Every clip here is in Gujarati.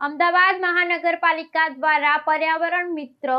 અમદાવાદ મહાનગરપાલિકા દ્વારા પર્યાવરણ મિત્ર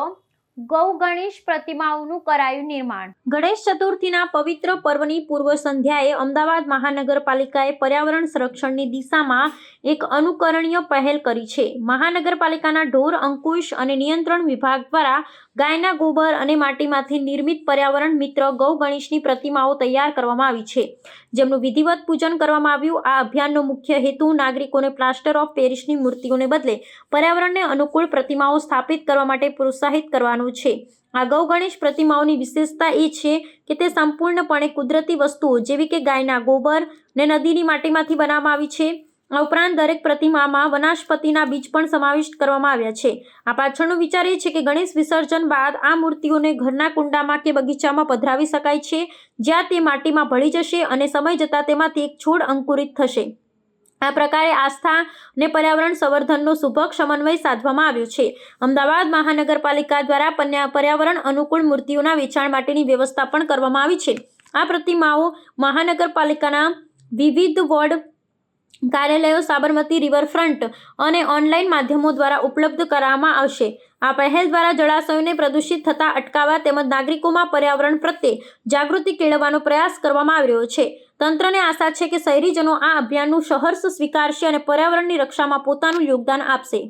ગૌ ગણેશ પ્રતિમાઓનું કરાયું નિર્માણ. ગણેશ ચતુર્થીના પવિત્ર પર્વની પૂર્વ સંધ્યાએ અમદાવાદ મહાનગરપાલિકાએ પર્યાવરણ સંરક્ષણની દિશામાં એક અનુકરણીય પહેલ કરી છે. મહાનગરપાલિકાના ઢોર, અંકુશ અને નિયંત્રણ વિભાગ દ્વારા ગાયના ગોબર અને માટીમાંથી નિર્મિત પર્યાવરણ મિત્ર ગૌ ગણેશની પ્રતિમાઓ તૈયાર કરવામાં આવી છે. જેમનું વિધિવત પૂજન કરવામાં આવ્યું. આ અભિયાનનો મુખ્ય હેતુ નાગરિકોને પ્લાસ્ટર ઓફ પેરિસની મૂર્તિઓને બદલે પર્યાવરણને અનુકૂળ પ્રતિમાઓ સ્થાપિત કરવા માટે પ્રોત્સાહિત કરવાનો છે. આ ગણેશ પ્રતિમાઓની વિશેષતા એ છે કે તે સંપૂર્ણપણે કુદરતી વસ્તુઓ, જેવી કે ગાયના ગોબર ને નદીની માટીમાંથી બનાવવામાં આવી છે. આ ઉપરાંત દરેક પ્રતિમામાં વનસ્પતિના બીજ પણ સમાવિષ્ટ કરવામાં આવ્યા છે. આ પાછળનો વિચાર એ છે કે ગણેશ વિસર્જન બાદ આ મૂર્તિઓને ઘરના કુંડામાં કે બગીચામાં પધરાવી શકાય છે, જ્યાં તે માટીમાં ભળી જશે અને સમય જતાં તેમાંથી એક છોડ અંકુરિત થશે. આ પ્રકારે આસ્થા અને પર્યાવરણ સંવર્ધનનો સુભગ સમન્વય સાધવામાં આવ્યો છે. અમદાવાદ મહાનગરપાલિકા દ્વારા પર્યાવરણ અનુકૂળ મૂર્તિઓના વેચાણ માટેની વ્યવસ્થા પણ કરવામાં આવી છે. આ પ્રતિમાઓ મહાનગરપાલિકાના વિવિધ વોર્ડ કાર્યાલયો સાબરમતી રિવરફ્રન્ટ અને ઓનલાઈન માધ્યમો દ્વારા ઉપલબ્ધ કરાવવામાં આવશે. આ પહેલ દ્વારા જળાશયોને પ્રદૂષિત થતા અટકાવવા તેમજ નાગરિકોમાં પર્યાવરણ પ્રત્યે જાગૃતિ કેળવવાનો પ્રયાસ કરવામાં આવી રહ્યો છે. તંત્રને આશા છે કે શહેરીજનો આ અભિયાનનું સહર્ષ સ્વીકારશે અને પર્યાવરણની રક્ષામાં પોતાનું યોગદાન આપશે.